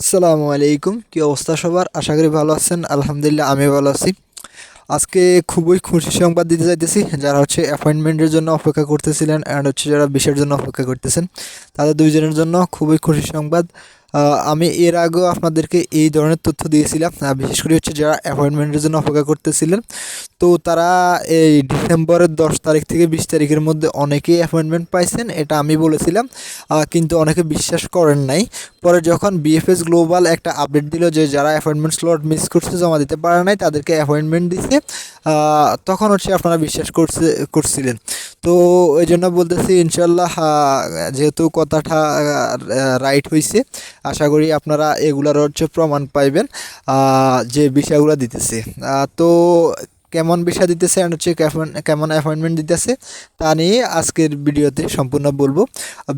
আসসালামু আলাইকুম। কি অবস্থা সবার? আশা করি ভালো আছেন। আলহামদুলিল্লাহ আমি ভালো আছি। আজকে খুবই খুশি সংবাদ দিতে চাইতেছি, যারা হচ্ছে অ্যাপয়েন্টমেন্টের জন্য অপেক্ষা করতেছিলেন অ্যান্ড হচ্ছে যারা বিষের জন্য অপেক্ষা করতেছেন, তাদের দুইজনের জন্য খুবই খুশি সংবাদ। আমি এর আগেও আপনাদেরকে এই ধরনের তথ্য দিয়েছিলাম বিশেষ করে হচ্ছে যারা অ্যাপয়েন্টমেন্টের জন্য অপেক্ষা করতেছিলেন। তো তারা এই ডিসেম্বরের দশ তারিখ থেকে বিশ তারিখের মধ্যে অনেকেই অ্যাপয়েন্টমেন্ট পাইছেন, এটা আমি বলেছিলাম কিন্তু অনেকে বিশ্বাস করেন নাই। পরে যখন বিএফএস গ্লোবাল একটা আপডেট দিল যে যারা অ্যাপয়েন্টমেন্ট স্লট মিস করছে, জমা দিতে পারে নাই, তাদেরকে অ্যাপয়েন্টমেন্ট দিছে তখন হচ্ছে আপনারা বিশ্বাস করছে, করছিলেন। তো ওই জন্য বলতেছি ইনশাল্লাহ যেহেতু কথাটা রাইট হয়েছে আশা করি আপনারা এগুলার হচ্ছে প্রমাণ পাইবেন যে বিষয়গুলো দিতেছে। তো কেমন বিষয় দিতেছে অ্যান্ড হচ্ছে কেমন অ্যাপয়েন্টমেন্ট দিতেছে, তা নিয়ে আজকের ভিডিওতে সম্পূর্ণ বলব।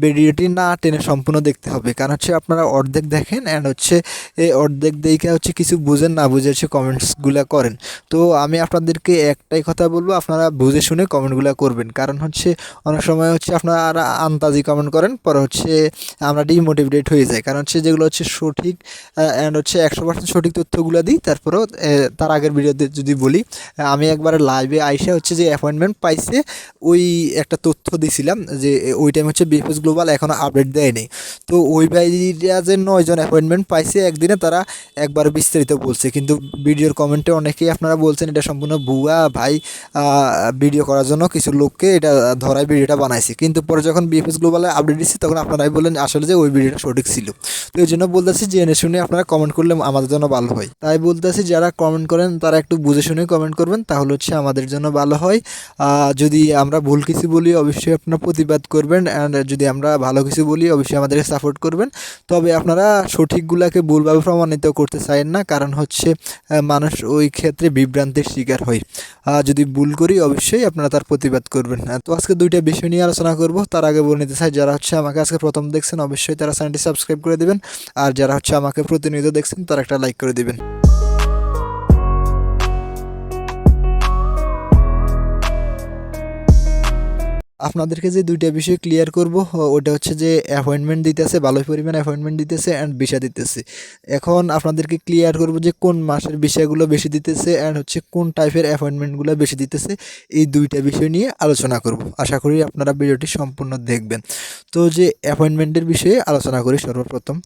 ভিডিওটি না টেনে সম্পূর্ণ দেখতে হবে, কারণ হচ্ছে আপনারা অর্ধেক দেখেন অ্যান্ড হচ্ছে এই অর্ধেক দেখে হচ্ছে কিছু বুঝেন, না বুঝে হচ্ছে কমেন্টসগুলো করেন। তো আমি আপনাদেরকে একটাই কথা বলব, আপনারা বুঝে শুনে কমেন্টগুলো করবেন, কারণ হচ্ছে অনেক সময় হচ্ছে আপনারা আন্তাজি কমেন্ট করেন, পরে হচ্ছে আমরা ডিমোটিভেটেড হয়ে যাই। কারণ হচ্ছে যেগুলো হচ্ছে সঠিক অ্যান্ড হচ্ছে একশো পার্সেন্ট সঠিক তথ্যগুলো দিই, তারপরেও তার আগের ভিডিওতে যদি বলি আমি একবার লাইভে আইসে হচ্ছে যে অ্যাপয়েন্টমেন্ট পাইছে, ওই একটা তথ্য দিছিলাম যে ওই টাইম হচ্ছে বিএফএস গ্লোবাল এখনও আপডেট দেয়নি। তো ওই ভাইরা যে নয়জন অ্যাপয়েন্টমেন্ট পাইছে, একদিনে তারা একবার বিস্তারিত বলছে। কিন্তু ভিডিওর কমেন্টে অনেকেই আপনারা বলছেন, এটা সম্পূর্ণ ভুয়া ভাই ভিডিও করার জন্য কিছু লোককে এটা ধরায় ভিডিওটা বানাইছে। কিন্তু পরে যখন বিএফএস গ্লোবালে আপডেট দিচ্ছে তখন আপনারাই বললেন আসলে যে ওই ভিডিওটা সঠিক ছিল। তো এই জন্য বলতেছি, জেনে শুনে আপনারা কমেন্ট করলে আমাদের জন্য ভালো হয়। তাই বলতেছি, যারা কমেন্ট করেন, তারা একটু বুঝে শুনে কমেন্ট করবেন। তাহলে হচ্ছে আমাদের জন্য ভালো হয়। যদি আমরা ভুল কিছু বলি, অবশ্যই আপনারা প্রতিবাদ করবেন অ্যান্ড যদি আমরা ভালো কিছু বলি, অবশ্যই আমাদেরকে সাপোর্ট করবেন। তবে আপনারা সঠিকগুলোকে ভুলভাবে প্রমাণিত করতে চান না, কারণ হচ্ছে মানুষ ওই ক্ষেত্রে বিভ্রান্তির শিকার হয়। যদি ভুল করি, অবশ্যই আপনারা তার প্রতিবাদ করবেন। তো আজকে দুইটা বিষয় নিয়ে আলোচনা করব, তার আগে বলে নিতে চাই, যারা হচ্ছে আমাকে আজকে প্রথম দেখছেন, অবশ্যই তারা চ্যানেলটি সাবস্ক্রাইব করে দেবেন, আর যারা হচ্ছে আমাকে প্রতিনিয়ত দেখছেন, তারা একটা লাইক করে দিবেন। আপনাদেরকে যে দুইটা বিষয় ক্লিয়ার করব ওটা হচ্ছে যে অ্যাপয়েন্টমেন্ট দিতেছে ভালোই পরিমাণ অ্যাপয়েন্টমেন্ট দিতেছে অ্যান্ড ভিসা দিতেছে। এখন আপনাদেরকে ক্লিয়ার করব যে কোন মাসের বিষয়গুলো বেশি দিতেছে অ্যান্ড হচ্ছে কোন টাইপের অ্যাপয়েন্টমেন্টগুলো বেশি দিতেছে। এই দুইটা বিষয় নিয়ে আলোচনা করব। আশা করি আপনারা ভিডিওটি সম্পূর্ণ দেখবেন। তো যে অ্যাপয়েন্টমেন্টের বিষয়ে আলোচনা করি সর্বপ্রথম।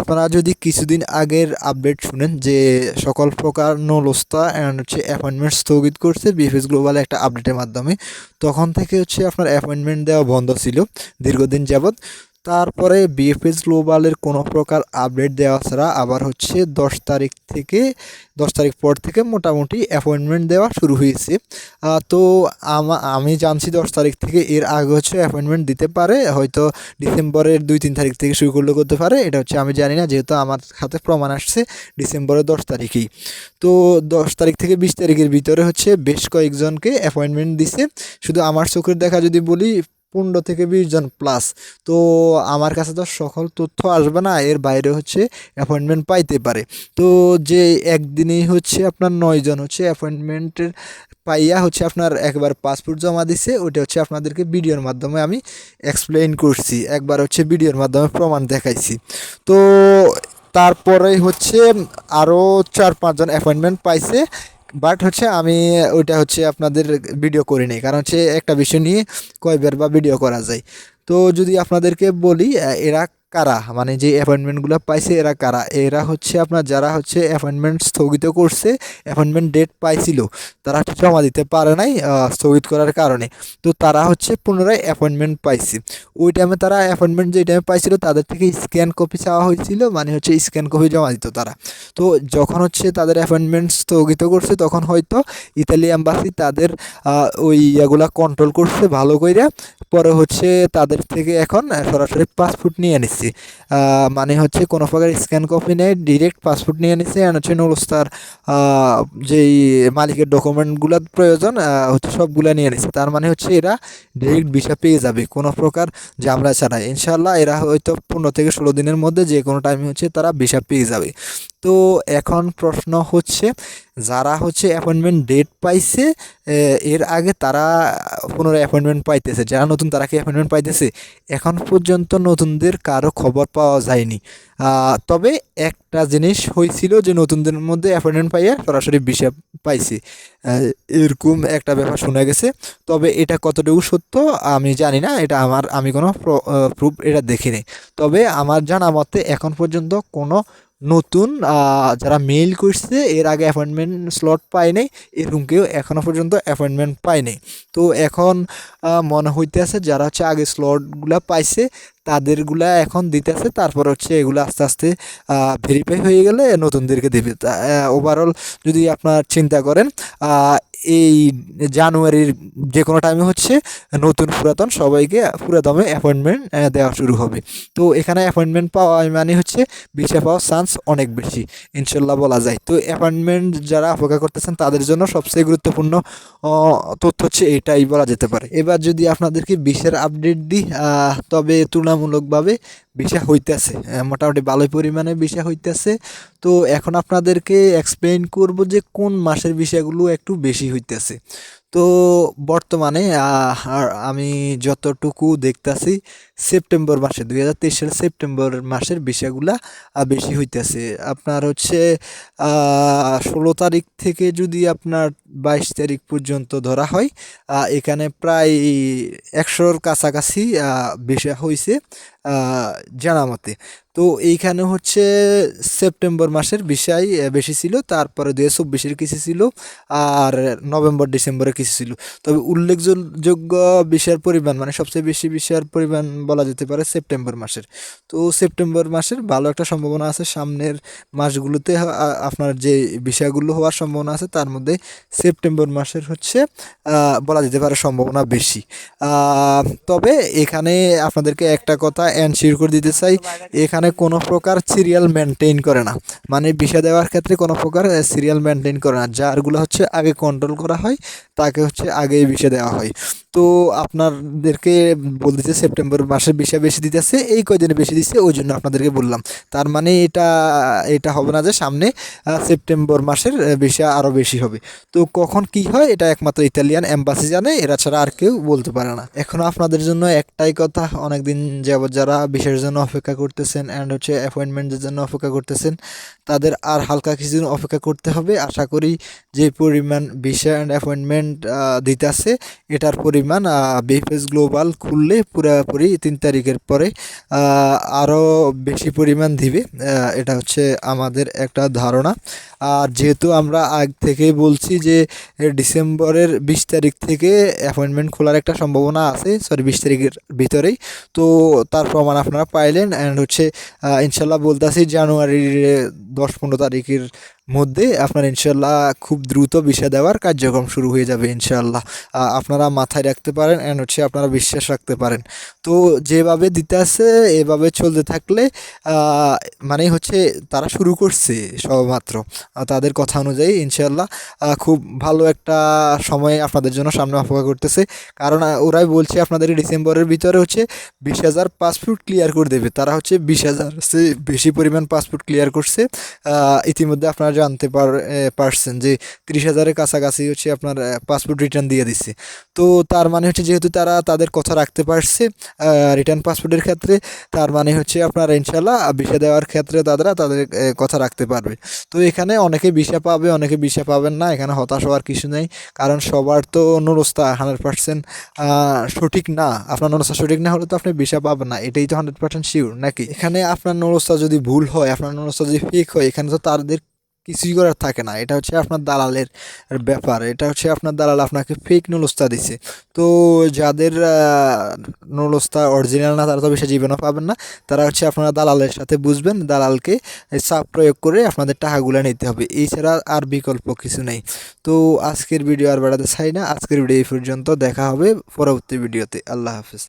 আপনারা যদি কিছুদিন আগের আপডেট শুনেন যে সকল প্রকার নলস্তা অ্যান্ড হচ্ছে অ্যাপয়েন্টমেন্ট স্থগিত করছে বিএফএস গ্লোবাল একটা আপডেটের মাধ্যমে, তখন থেকে হচ্ছে আপনার অ্যাপয়েন্টমেন্ট দেওয়া বন্ধ ছিল দীর্ঘদিন যাবৎ। তারপরে বিএফএস গ্লোবালের কোনো প্রকার আপডেট দেওয়া ছাড়া আবার হচ্ছে দশ তারিখ থেকে, দশ তারিখ পর থেকে মোটামুটি অ্যাপয়েন্টমেন্ট দেওয়া শুরু হয়েছে। তো আমা জানছি দশ তারিখ থেকে এর আগে হচ্ছে অ্যাপয়েন্টমেন্ট দিতে পারে, হয়তো ডিসেম্বরের দুই তিন তারিখ থেকে শুরু করলে করতে পারে, এটা হচ্ছে আমি জানি না, যেহেতু আমার হাতে প্রমাণ আসছে ডিসেম্বরের দশ তারিখেই। তো দশ তারিখ থেকে বিশ তারিখের ভিতরে হচ্ছে বেশ কয়েকজনকে অ্যাপয়েন্টমেন্ট দিছে। শুধু আমার চোখের দেখা যদি বলি পনেরো থেকে বিশ জন প্লাস তো আমার কাছে তো সকল তথ্য আসবে না, এর বাইরে হচ্ছে অ্যাপয়েন্টমেন্ট পাইতে পারে। তো যে একদিনেই হচ্ছে আপনার নয়জন হচ্ছে অ্যাপয়েন্টমেন্টের পাইয়া হচ্ছে আপনার একবার পাসপোর্ট জমা দিছে ওটা হচ্ছে আপনাদেরকে ভিডিওর মাধ্যমে আমি এক্সপ্লেইন করছি। একবার হচ্ছে ভিডিওর মাধ্যমে প্রমাণ দেখাইছি। তো তারপরে হচ্ছে আরও চার পাঁচজন অ্যাপয়েন্টমেন্ট পাইছে। বাট হচ্ছে আমি ওইটা হচ্ছে আপনাদের ভিডিও করি নিই। কারণ হচ্ছে একটা বিষয় নিয়ে কয়বার বা ভিডিও করা যায়। তো যদি আপনাদেরকে বলি এরা কারা? মানে যে অ্যাপয়েন্টমেন্টগুলো পাইছে, এরা কারা? এরা হচ্ছে আপনার যারা হচ্ছে অ্যাপয়েন্টমেন্ট স্থগিত করছে অ্যাপয়েন্টমেন্ট ডেট পাইছিল, তারা জমা দিতে পারে নাই স্থগিত করার কারণে। তো তারা হচ্ছে পুনরায় অ্যাপয়েন্টমেন্ট পাইছে। ওই টাইমে তারা অ্যাপয়েন্টমেন্ট যে টাইমে পাইছিল, তাদের থেকে স্ক্যান কপি চাওয়া হয়েছিল মানে হচ্ছে স্ক্যান কপি জমা দিত তারা। তো যখন হচ্ছে তাদের অ্যাপয়েন্টমেন্ট স্থগিত করছে, তখন হয়তো ইতালি অ্যাম্বাসি তাদের ওই ইয়েগুলা কন্ট্রোল করছে ভালো করে পরে হচ্ছে তাদের থেকে এখন সরাসরি পাসপোর্ট নিয়ে নিচ্ছে আহ, মানে হচ্ছে কোনো প্রকার স্ক্যান কপি নেই ডিরেক্ট পাসপোর্ট নিয়ে নিছি। আর হচ্ছে নুরস্তার যেই মালিকের ডকুমেন্টগুলো প্রয়োজন হচ্ছে সবগুলো নিয়ে নিছি। তার মানে হচ্ছে এরা ডিরেক্ট ভিসা পেয়ে যাবে কোনো প্রকার জামরা ছাড়াই। ইনশাল্লাহ এরা হয়তো পনেরো থেকে ষোলো দিনের মধ্যে যে কোনো টাইমে হচ্ছে তারা ভিসা পেয়ে যাবে। তো এখন প্রশ্ন হচ্ছে, যারা হচ্ছে অ্যাপয়েন্টমেন্ট ডেট পাইছে এর আগে তারা পুনরায় অ্যাপয়েন্টমেন্ট পাইতেছে, যারা নতুন তারা কি অ্যাপয়েন্টমেন্ট পাইতেছে? এখন পর্যন্ত নতুনদের কারও খবর পাওয়া যায়নি। তবে একটা জিনিস হয়েছিল যে নতুনদের মধ্যে অ্যাপয়েন্টমেন্ট পাইয়া সরাসরি বিষয় পাইছে। এরকম একটা ব্যাপার শোনা গেছে। তবে এটা কতটুকু সত্য আমি জানি না, এটা আমার, আমি কোনো প্রুফ এটা দেখিনি। তবে আমার জানা মতে এখন পর্যন্ত কোনো নতুন যারা মেইল করছে, এর আগে অ্যাপয়েন্টমেন্ট স্লট পায় নাই এরকম কেউ এখনও পর্যন্ত অ্যাপয়েন্টমেন্ট পায় নাই। তো এখন মনে হইতেছে যারা হচ্ছে আগে স্লটগুলা পাইছে, তাদেরগুলা এখন দিতেছে, তারপর হচ্ছে এগুলো আস্তে আস্তে ভেরিফাই হয়ে গেলে নতুনদেরকে দেবে। ওভারঅল যদি আপনার চিন্তা করেন এই জানুয়ারির যে কোনো টাইমে হচ্ছে, নতুন পুরাতন সবাইকে পুরো দামে অ্যাপয়েন্টমেন্ট দেওয়া শুরু হবে। তো এখানে অ্যাপয়েন্টমেন্ট পাওয়া মানে হচ্ছে ভিসা পাওয়ার চান্স অনেক বেশি, ইনশাল্লাহ বলা যায়। তো অ্যাপয়েন্টমেন্ট যারা অপেক্ষা করতেছেন, তাদের জন্য সবচেয়ে গুরুত্বপূর্ণ তথ্য হচ্ছে এটাই বলা যেতে পারে। এবার যদি আপনাদেরকে বিশের আপডেট দিই তবে তুলনামূলকভাবে বিষা হইতেছে। মোটামুটি ভালোই পরিমাণে বিষা হইতেছে। তো এখন আপনাদেরকে এক্সপ্লেইন করব যে কোন মাসের বিষয়গুলো একটু বেশি হইতেছে। তো বর্তমানে আমি যতটুকু দেখতাছি, সেপ্টেম্বর মাসে, দুই হাজার তেইশ সালের সেপ্টেম্বর মাসের বিষয়গুলা বেশি হইতেছে। আপনার হচ্ছে ষোলো তারিখ থেকে যদি আপনার বাইশ তারিখ পর্যন্ত ধরা হয় এখানে প্রায় একশোর কাছাকাছি বিষয় হয়েছে জানা মতে তো এইখানে হচ্ছে সেপ্টেম্বর মাসের বিষয় বেশি ছিল, তারপরে দুই হাজার চব্বিশের কিছু ছিল, আর নভেম্বর ডিসেম্বরে কিছু ছিল। তবে উল্লেখযোগ্য বিষয়ের পরিমাণ মানে সবচেয়ে বেশি বিষয়ের পরিমাণ বলা যেতে পারে সেপ্টেম্বর মাসের। তো সেপ্টেম্বর মাসের ভালো একটা সম্ভাবনা আছে, সামনের মাসগুলোতে আপনার যে বিষয়গুলো হওয়ার সম্ভাবনা আছে, তার মধ্যে সেপ্টেম্বর মাসের হচ্ছে বলা যেতে পারে সম্ভাবনা বেশি। তবে এখানে আপনাদেরকে একটা কথা অ্যানশিওর করে দিতে চাই। এখানে কোনো প্রকার সিরিয়াল মেনটেন করে না। মানে বিষয় দেওয়ার ক্ষেত্রে কোনো প্রকার সিরিয়াল মেনটেন করে না। যারগুলো হচ্ছে আগে কন্ট্রোল করা হয়, তাকে হচ্ছে আগেই বিষয় দেওয়া হয়। তো আপনাদেরকে বলতেছে সেপ্টেম্বর মাসের বিষয় বেশি দিতেছে, এই কয়দিনে বেশি দিচ্ছে, ওই জন্য আপনাদেরকে বললাম। তার মানে এটা এটা হবে না যে সামনে সেপ্টেম্বর মাসের বিষয় আরও বেশি হবে। তো কখন কি হয়, এটা একমাত্র ইতালিয়ান এম্বাসি জানে, এরা ছাড়া আর কেউ বলতে পারে না। এখন আপনাদের জন্য একটাই কথা, অনেকদিন যাবত যারা বিষয়ের জন্য অপেক্ষা করতেছেন অ্যান্ড হচ্ছে অ্যাপয়েন্টমেন্টের জন্য অপেক্ষা করতেছেন, তাদের আর হালকা কিছুদিন অপেক্ষা করতে হবে। আশা করি যে পরিমাণ ভিসা অ্যান্ড অ্যাপয়েন্টমেন্ট দিতে আছে এটার পরিমাণ বিএফএস গ্লোবাল খুললে পুরোপুরি তিন তারিখের পরে আরও বেশি পরিমাণ দিবে। এটা হচ্ছে আমাদের একটা ধারণা। আর যেহেতু আমরা আগ থেকেই বলছি যে ডিসেম্বরের বিশ তারিখ থেকে অ্যাপয়েন্টমেন্ট খোলার একটা সম্ভাবনা আছে সরি বিশ তারিখের ভিতরেই, তো তার প্রমাণ আপনারা পাইলেন। অ্যান্ড হচ্ছে ইনশাল্লাহ বলতেছি জানুয়ারির দশ পনেরো তারিখের মধ্যে আপনার ইনশাল্লাহ খুব দ্রুত বিষয় দেওয়ার কার্যক্রম শুরু হয়ে যাবে ইনশাল্লাহ আপনারা মাথায় রাখতে পারেন অ্যান্ড হচ্ছে আপনারা বিশ্বাস রাখতে পারেন। তো যেভাবে দিতে আছে, এভাবে চলতে থাকলে মানে হচ্ছে তারা শুরু করছে সবেমাত্র। তাদের কথা অনুযায়ী ইনশাল্লাহ খুব ভালো একটা সময় আপনাদের জন্য সামনে অপেক্ষা করতেছে। কারণ ওরাই বলছে আপনাদের ডিসেম্বরের ভিতরে হচ্ছে বিশ হাজার পাসপোর্ট ক্লিয়ার করে দেবে। তারা হচ্ছে বিশ হাজার বেশি পরিমাণ পাসপোর্ট ক্লিয়ার করছে। ইতিমধ্যে আপনারা জানতে পার পারছেন যে তিরিশ হাজারের কাছাকাছি হচ্ছে আপনার পাসপোর্ট রিটার্ন দিয়ে দিচ্ছে তো তার মানে হচ্ছে যেহেতু তারা তাদের কথা রাখতে পারছে রিটার্ন পাসপোর্টের ক্ষেত্রে, তার মানে হচ্ছে আপনার ইনশাল্লাহ ভিসা দেওয়ার ক্ষেত্রে তারা তাদের কথা রাখতে পারবে। তো এখানে অনেকে ভিসা পাবে, অনেকে ভিসা পাবেন না, এখানে হতাশ হওয়ার কিছু নেই, কারণ সবার তো নুরস্তা হান্ড্রেড পার্সেন্ট সঠিক না। আপনার নুরস্তা সঠিক না হলে তো আপনি ভিসা পাবেন না, এটাই তো হান্ড্রেড পার্সেন্ট শিওর নাকি? এখানে আপনার নুরস্তা যদি ভুল হয়, আপনার নুরস্তা যদি ফেক হয়, এখানে তো তাদের কিছুই করার থাকে না। এটা হচ্ছে আপনার দালালের ব্যাপার। এটা হচ্ছে আপনার দালাল আপনাকে ফেক নুলস্তা দিছে। তো যাদের নুলস্তা অরিজিনাল না, তারা তো বেশি জীবনও পাবেন না। তারা হচ্ছে আপনারা দালালের সাথে বুঝবেন, দালালকে চাপ প্রয়োগ করে আপনাদের টাকাগুলো নিতে হবে। এছাড়া আর বিকল্প কিছু নেই। তো আজকের ভিডিও আর বেড়াতে চাই না। আজকের ভিডিও এই পর্যন্ত। দেখা হবে পরবর্তী ভিডিওতে আল্লাহ হাফিজ।